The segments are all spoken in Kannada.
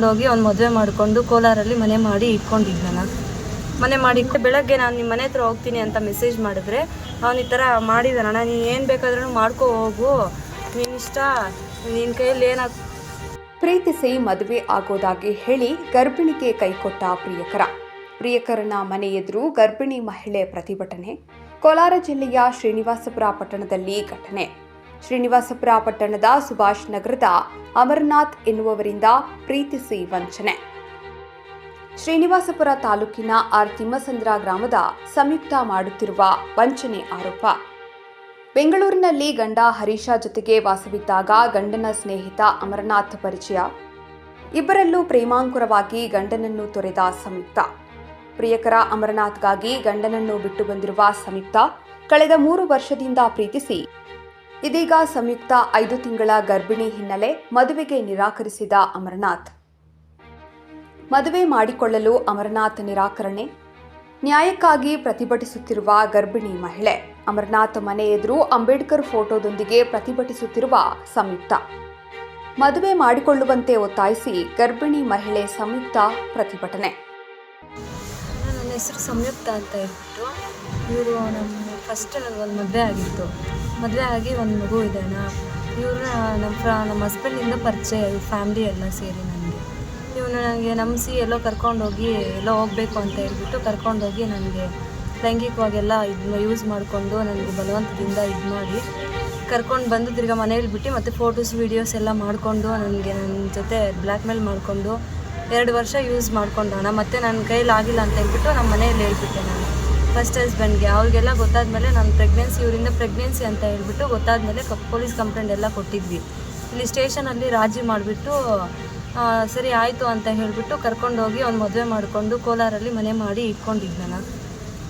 ಹೋಗಿ ಅವ್ನು ಮದುವೆ ಮಾಡಿಕೊಂಡು ಕೋಲಾರಲ್ಲಿ ಮನೆ ಮಾಡಿ ಇಟ್ಕೊಂಡಿದ್ದಾನ ಮನೆ ಮಾಡಿ ಇಟ್ಟು ಬೆಳಗ್ಗೆ ನಾನು ನಿಮ್ಮ ಮನೆ ಹತ್ರ ಹೋಗ್ತೀನಿ ಅಂತ ಮೆಸೇಜ್ ಮಾಡಿದ್ರೆ, ಅವ್ನು ಈ ಥರ ಮಾಡಿದಾನಣ್ಣ ನೀನು ಏನು ಬೇಕಾದ್ರೂ ಮಾಡ್ಕೋ, ಹೋಗು. ನೀನು ಇಷ್ಟ ನಿನ್ನ ಕೈಯಲ್ಲಿ ಏನಾಗ ಪ್ರೀತಿಸಿ ಮದುವೆ ಆಗೋದಾಗಿ ಹೇಳಿ ಗರ್ಭಿಣಿಗೆ ಕೈಕೊಟ್ಟ ಪ್ರಿಯಕರ. ಪ್ರಿಯಕರನ ಮನೆ ಎದುರು ಗರ್ಭಿಣಿ ಮಹಿಳೆ ಪ್ರತಿಭಟನೆ. ಕೋಲಾರ ಜಿಲ್ಲೆಯ ಶ್ರೀನಿವಾಸಪುರ ಪಟ್ಟಣದಲ್ಲಿ ಘಟನೆ. ಶ್ರೀನಿವಾಸಪುರ ಪಟ್ಟಣದ ಸುಭಾಷ್ ನಗರದ ಅಮರನಾಥ್ ಎನ್ನುವವರಿಂದ ಪ್ರೀತಿಸಿ ವಂಚನೆ. ಶ್ರೀನಿವಾಸಪುರ ತಾಲೂಕಿನ ಆರ್ ತಿಮ್ಮಸಂದ್ರ ಗ್ರಾಮದ ಸಂಯುಕ್ತ ಮಾಡುತ್ತಿರುವ ವಂಚನೆ ಆರೋಪ. ಬೆಂಗಳೂರಿನಲ್ಲಿ ಗಂಡ ಹರೀಶ ಜೊತೆಗೆ ವಾಸವಿದ್ದಾಗ ಗಂಡನ ಸ್ನೇಹಿತ ಅಮರನಾಥ್ ಪರಿಚಯ. ಇಬ್ಬರಲ್ಲೂ ಪ್ರೇಮಾಂಕುರವಾಗಿ ಗಂಡನನ್ನು ತೊರೆದ ಸಂಯುಕ್ತ. ಪ್ರಿಯಕರ ಅಮರನಾಥ್ಗಾಗಿ ಗಂಡನನ್ನು ಬಿಟ್ಟು ಬಂದಿರುವ ಸಂಯುಕ್ತ, ಕಳೆದ ಮೂರು ವರ್ಷದಿಂದ ಪ್ರೀತಿಸಿ ಇದೀಗ ಸಂಯುಕ್ತ ಐದು ತಿಂಗಳ ಗರ್ಭಿಣಿ ಹಿನ್ನೆಲೆ ಮದುವೆಗೆ ನಿರಾಕರಿಸಿದ ಅಮರನಾಥ್. ಮದುವೆ ಮಾಡಿಕೊಳ್ಳಲು ಅಮರನಾಥ್ ನಿರಾಕರಣೆ, ನ್ಯಾಯಕ್ಕಾಗಿ ಪ್ರತಿಭಟಿಸುತ್ತಿರುವ ಗರ್ಭಿಣಿ ಮಹಿಳೆ. ಅಮರನಾಥ್ ಮನೆ ಎದುರು ಅಂಬೇಡ್ಕರ್ ಫೋಟೋದೊಂದಿಗೆ ಪ್ರತಿಭಟಿಸುತ್ತಿರುವ ಸಂಯುಕ್ತ. ಮದುವೆ ಮಾಡಿಕೊಳ್ಳುವಂತೆ ಒತ್ತಾಯಿಸಿ ಗರ್ಭಿಣಿ ಮಹಿಳೆ ಸಂಯುಕ್ತ ಪ್ರತಿಭಟನೆ. ಹೆಸರು ಸಂಯುಕ್ತ ಅಂತ ಹೇಳ್ಬಿಟ್ಟು ಇವರು ನಮ್ಮ ಫಸ್ಟ್ ಒಂದು ಮದುವೆ ಆಗಿತ್ತು. ಮದುವೆ ಆಗಿ ಒಂದು ಮಗು ಇದೆ ಇವರು ಇವ್ರನ್ನ ನಮ್ಮ ಫ್ರ, ನಮ್ಮ ಹಸ್ಬೆಂಡಿಂದ ಪರಿಚಯ, ಇವ್ರ ಫ್ಯಾಮ್ಲಿ ಎಲ್ಲ ಸೇರಿ ನನಗೆ ಇವನು ನನಗೆ ನಂಬಿಸಿ ಎಲ್ಲೋ ಕರ್ಕೊಂಡೋಗಿ ಎಲ್ಲೋ ಹೋಗಬೇಕು ಅಂತ ಹೇಳ್ಬಿಟ್ಟು ಕರ್ಕೊಂಡೋಗಿ ನನಗೆ ಲೈಂಗಿಕವಾಗೆಲ್ಲ ಇದನ್ನ ಯೂಸ್ ಮಾಡಿಕೊಂಡು ನನಗೆ ಬಲವಂತದಿಂದ ಇದು ಮಾಡಿ ಕರ್ಕೊಂಡು ಬಂದು ತಿರ್ಗಿ ಮನೇಲಿ ಬಿಟ್ಟು ಮತ್ತು ಫೋಟೋಸ್ ವೀಡಿಯೋಸ್ ಎಲ್ಲ ಮಾಡಿಕೊಂಡು ನನಗೆ ನನ್ನ ಜೊತೆ ಬ್ಲ್ಯಾಕ್ ಮೇಲ್ ಮಾಡಿಕೊಂಡು ಎರಡು ವರ್ಷ ಯೂಸ್ ಮಾಡ್ಕೊಂಡೋಣ ಮತ್ತೆ ನನ್ನ ಕೈಲಿ ಆಗಿಲ್ಲ ಅಂತ ಹೇಳ್ಬಿಟ್ಟು ನಮ್ಮ ಮನೆಯಲ್ಲಿ ಹೇಳ್ಬಿಟ್ಟೆ ನಾನು. ಫಸ್ಟ್ ಹಸ್ಬೆಂಡ್ಗೆ ಅವ್ರಿಗೆಲ್ಲ ಗೊತ್ತಾದ್ಮೇಲೆ ನಾನು ಪ್ರೆಗ್ನೆನ್ಸಿ ಇವರಿಂದ ಪ್ರೆಗ್ನೆನ್ಸಿ ಅಂತ ಹೇಳ್ಬಿಟ್ಟು ಗೊತ್ತಾದ್ಮೇಲೆ ಕ ಪೊಲೀಸ್ ಕಂಪ್ಲೇಂಟ್ ಎಲ್ಲ ಕೊಟ್ಟಿದ್ವಿ. ಇಲ್ಲಿ ಸ್ಟೇಷನಲ್ಲಿ ರಾಜಿ ಮಾಡಿಬಿಟ್ಟು ಸರಿ ಆಯಿತು ಅಂತ ಹೇಳಿಬಿಟ್ಟು ಕರ್ಕೊಂಡೋಗಿ ಅವ್ನು ಮದುವೆ ಮಾಡಿಕೊಂಡು ಕೋಲಾರಲ್ಲಿ ಮನೆ ಮಾಡಿ ಇಟ್ಕೊಂಡಿದ್ದಾನ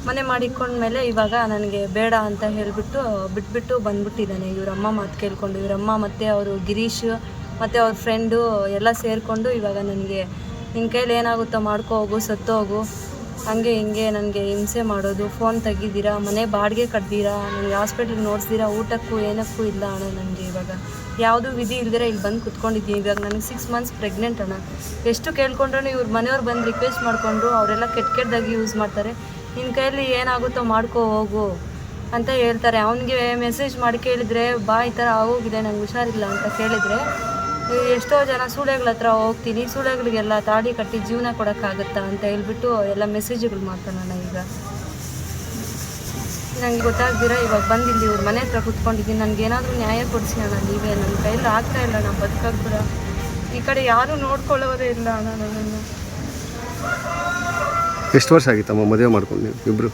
ಮನೆ ಮಾಡಿ ಇಟ್ಕೊಂಡ್ಮೇಲೆ ಇವಾಗ ನನಗೆ ಬೇಡ ಅಂತ ಹೇಳಿಬಿಟ್ಟು ಬಿಟ್ಬಿಟ್ಟು ಬಂದ್ಬಿಟ್ಟಿದ್ದಾನೆ ಇವರಮ್ಮ ಮಾತು ಕೇಳ್ಕೊಂಡು. ಇವರಮ್ಮ ಮತ್ತು ಅವರು ಗಿರೀಶ್, ಮತ್ತು ಅವ್ರ ಫ್ರೆಂಡು ಎಲ್ಲ ಸೇರಿಕೊಂಡು ಇವಾಗ ನನಗೆ ನಿನ್ನ ಕೈಲಿ ಏನಾಗುತ್ತೋ ಮಾಡ್ಕೋ, ಹೋಗು, ಸತ್ತು ಹೋಗು. ಹಂಗೆ ಹಿಂಗೆ ನನಗೆ ಹಿಂಸೆ ಮಾಡೋದು. ಫೋನ್ ತೆಗಿದ್ದೀರಾ ಮನೆ ಬಾಡಿಗೆ ಕಟ್ತೀರಾ ನನಗೆ ಹಾಸ್ಪಿಟ್ಲಿಗೆ ನೋಡ್ಸಿದ್ದೀರಾ ಊಟಕ್ಕೂ ಏನಕ್ಕೂ ಇಲ್ಲ ಅಣ್ಣ ನನಗೆ ಇವಾಗ. ಯಾವುದೂ ವಿಧಿ ಇಲ್ದಿರ ಇಲ್ಲಿ ಬಂದು ಕುತ್ಕೊಂಡಿದ್ದೀನಿ. ಇವಾಗ ನನಗೆ ಸಿಕ್ಸ್ ಮಂತ್ಸ್ ಪ್ರೆಗ್ನೆಂಟ್ ಅಣ್ಣ. ಎಷ್ಟು ಕೇಳ್ಕೊಂಡ್ರೂ ಇವ್ರ ಮನೆಯವ್ರು ಬಂದು ರಿಕ್ವೆಸ್ಟ್ ಮಾಡಿಕೊಂಡ್ರು. ಅವರೆಲ್ಲ ಕೆಟ್ಟ ಕೆಟ್ಟದಾಗಿ ಯೂಸ್ ಮಾಡ್ತಾರೆ. ನಿನ್ನ ಕೈಯಲ್ಲಿ ಏನಾಗುತ್ತೋ ಮಾಡ್ಕೋ, ಹೋಗು ಅಂತ ಹೇಳ್ತಾರೆ. ಅವನಿಗೆ ಮೆಸೇಜ್ ಮಾಡಿ ಕೇಳಿದರೆ, ಬಾ, ಈ ಥರ ಆಗೋಗಿದೆ. ನಂಗೆ ಹುಷಾರಿಲ್ಲ ಅಂತ ಕೇಳಿದರೆ ಎಷ್ಟೋ ಜನ ಸೂಳೆಗಳ ಹತ್ರ ಹೋಗ್ತೀನಿ ಸೂಳೆಗಳಿಗೆಲ್ಲ ತಾಡಿ ಕಟ್ಟಿ ಜೀವನ ಕೊಡೋಕ್ಕಾಗುತ್ತಾ ಅಂತ ಹೇಳ್ಬಿಟ್ಟು ಎಲ್ಲ ಮೆಸೇಜ್ಗಳು ಮಾಡ್ತಾನಣ್ಣ ಈಗ. ನನಗೆ ಗೊತ್ತಾಗ್ದಿರ ಇವಾಗ ಬಂದಿಲ್ಲ ಇವ್ರ ಮನೆ ಹತ್ರ ಕುತ್ಕೊಂಡಿದ್ದೀನಿ. ನನಗೇನಾದರೂ ನ್ಯಾಯ ಕೊಡಿಸಿ ಅಣ್ಣ ನೀವೇ ನನ್ನ ಕೈಯಲ್ಲಿ ಆಗ್ತಾ ಇಲ್ಲ ನಾನು ಬದುಕಾಗ್ಬಿಡ. ಈ ಕಡೆ ಯಾರೂ ನೋಡ್ಕೊಳ್ಳೋದೇ ಇಲ್ಲ ಅಣ್ಣ ನನ್ನನ್ನು. ಎಷ್ಟು ವರ್ಷ ಆಗಿತ್ತಮ್ಮ ಮದುವೆ ಮಾಡ್ಕೊಂಡು ನೀವು ಇಬ್ಬರು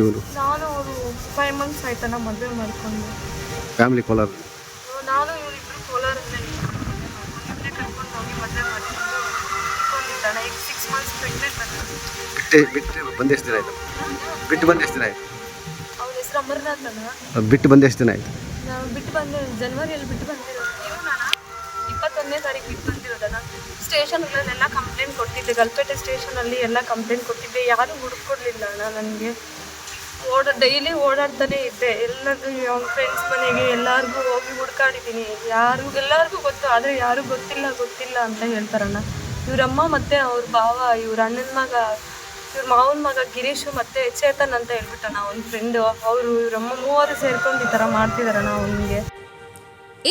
ಇವರು? ನಾನು ಅವರು ಫೈವ್ ಮಂತ್ಸ್ ಆಯ್ತಣ್ಣ ಮದುವೆ ಮಾಡ್ಕೊಂಡು. ಫ್ಯಾಮಿಲಿ ಕೋಲಾರ? ನಾನು ಇವರಿಬ್ರು ಇಬ್ಬರು ಕೋಲಾರ ಹೋಗಿ ಮದುವೆ ಮಾಡಿಕೊಂಡು ಇಟ್ಕೊಂಡಿದ್ದಾಣ ಈಗ ಸಿಕ್ಸ್ ಮಂತ್ಸ್ ಪ್ರೆಗ್ನೆಂಟ್ ಬಿಟ್ಟು ಬಿಟ್ಟು ಬಂದು ಎಷ್ಟು ದಿನ ಆಯಿತು? ಬಿಟ್ಟು ಬಂದು ಎಷ್ಟು ದಿನ ಆಯಿತು? ಅವ್ರ ಹೆಸರು ಅಮರ್ನಾಥ್ ಅಣ್ಣ. ಬಿಟ್ಟು ಬಂದು ಎಷ್ಟು ದಿನ ಆಯಿತು? ನಾವು ಬಿಟ್ಟು ಬಂದು ಜನವರಿಯಲ್ಲಿ ಬಿಟ್ಟು ಬಂದಿರೋದು. ಇವನಣ್ಣ ಇಪ್ಪತ್ತೊಂದನೇ ತಾರೀಕು ಬಿಟ್ಟು ಕಂಪ್ಲೇಂಟ್ ಕೊಟ್ಟಿದ್ದೆ. ಗಲ್ಪೇಟೆ ಸ್ಟೇಷನಲ್ಲಿ ಎಲ್ಲ ಕಂಪ್ಲೇಂಟ್ ಕೊಟ್ಟಿದ್ದೆ. ಯಾರೂ ಹುಡುಕೊಡ್ಲಿಲ್ಲ ಅಣ್ಣ ನನಗೆ. ಓಡ ಡೈಲಿ ಓಡಾಡ್ತಾನೆ ಇದ್ದೆ. ಎಲ್ಲರಿಗೂ ಅವ್ನ ಫ್ರೆಂಡ್ಸ್ ಮನೆಗೆ ಎಲ್ಲರಿಗೂ ಹೋಗಿ ಹುಡ್ಕಾಡಿದ್ದೀನಿ. ಯಾರು ಎಲ್ಲರಿಗೂ ಗೊತ್ತು, ಆದರೆ ಯಾರೂ ಗೊತ್ತಿಲ್ಲ ಗೊತ್ತಿಲ್ಲ ಅಂತ ಹೇಳ್ತಾರಣ್ಣ. ಇವ್ರಮ್ಮ ಮತ್ತು ಅವ್ರ ಭಾವ, ಇವ್ರ ಅಣ್ಣನ ಮಗ, ಇವ್ರ ಮಾವನ ಮಗ ಗಿರೀಶು ಮತ್ತು ಚೇತನ್ ಅಂತ ಹೇಳ್ಬಿಟ್ಟಣ್ಣ ಅವ್ನ ಫ್ರೆಂಡು ಅವರು, ಇವ್ರಮ್ಮ ಮೂವರು ಸೇರ್ಕೊಂಡು ಈ ಥರ ಮಾಡ್ತಿದಾರಣ್ಣ ಅವನಿಗೆ.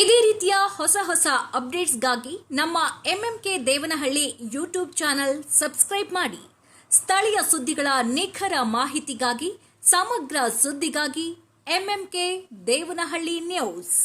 ಇದೇ ರೀತಿಯ ಹೊಸ ಹೊಸ ಅಪ್ಡೇಟ್ಸ್ಗಾಗಿ ನಮ್ಮ MMK Devanahalli YouTube channel subscribe ಮಾಡಿ. ಸ್ಥಳೀಯ ಸುದ್ದಿಗಳ ನಿಖರ ಮಾಹಿತಿಗಾಗಿ ಸಮಗ್ರ ಸುದ್ದಿಗಾಗಿ ಎಂಎಂಕೆ ದೇವನಹಳ್ಳಿ ನ್ಯೂಸ್